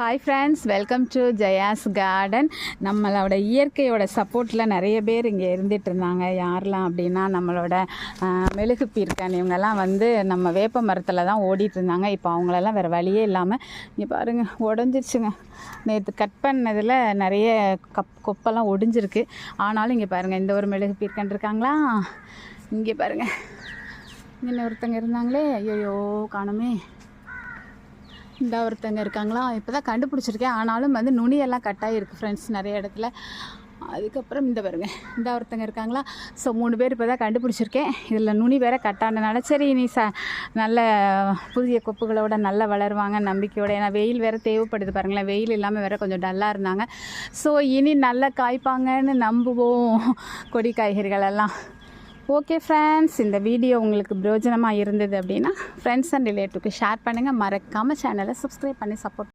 Hi friends welcome to Jaya's garden நம்மளோட இயற்கையோட சப்போர்ட்டில் நிறைய பேர் இங்கே இருந்துட்டு இருந்தாங்க. யாரெல்லாம் அப்படின்னா நம்மளோட மெழுகு பீர்க்கன் இவங்கெல்லாம் வந்து நம்ம வேப்ப மரத்தில் தான் ஓடிட்டு இருந்தாங்க. இப்போ அவங்களெல்லாம் வேறு வழியே இல்லாமல் இங்கே பாருங்கள் உடஞ்சிருச்சுங்க. நேற்று கட் பண்ணதில் நிறைய கப் கொப்பெல்லாம் ஒடிஞ்சிருக்கு. ஆனாலும் இங்கே பாருங்கள் இந்த ஒரு மெழுகு பீர்க்கன் இருக்காங்களா? இங்கே பாருங்கள் இன்னொருத்தங்க இருந்தாங்களே. ஐயோ காணுமே. இந்த ஒருத்தங்க இருக்காங்களா? இப்போ தான் கண்டுபிடிச்சிருக்கேன். ஆனாலும் வந்து நுனியெல்லாம் கட்டாகி இருக்குது ஃப்ரெண்ட்ஸ் நிறைய இடத்துல. அதுக்கப்புறம் இந்த பாருங்க. இந்த ஒருத்தங்க இருக்காங்களா? ஸோ மூணு பேர் இப்போ தான் கண்டுபிடிச்சிருக்கேன். இதில் நுனி வேற கட்டானதுனால சரி நீ ச நல்ல புதிய கொப்புகளோட நல்லா வளருவாங்க நம்பிக்கையோட. ஏன்னா வெயில் வேறு தேவைப்படுது பாருங்களேன். வெயில் இல்லாமல் வேற கொஞ்சம் டல்லாக இருந்தாங்க. ஸோ இனி நல்லா காய்ப்பாங்கன்னு நம்புவோம். கொடி காய்கறிகள் எல்லாம். ஓகே ஃப்ரெண்ட்ஸ் இந்த வீடியோ உங்களுக்கு பிரயோஜனமாக இருந்தது அப்படின்னா ஃப்ரெண்ட்ஸ் அண்ட் ரிலேட்டிவ்க்கு ஷேர் பண்ணுங்கள் மறக்காமல் சேனலை சப்ஸ்கிரைப் பண்ணி சப்போர்ட்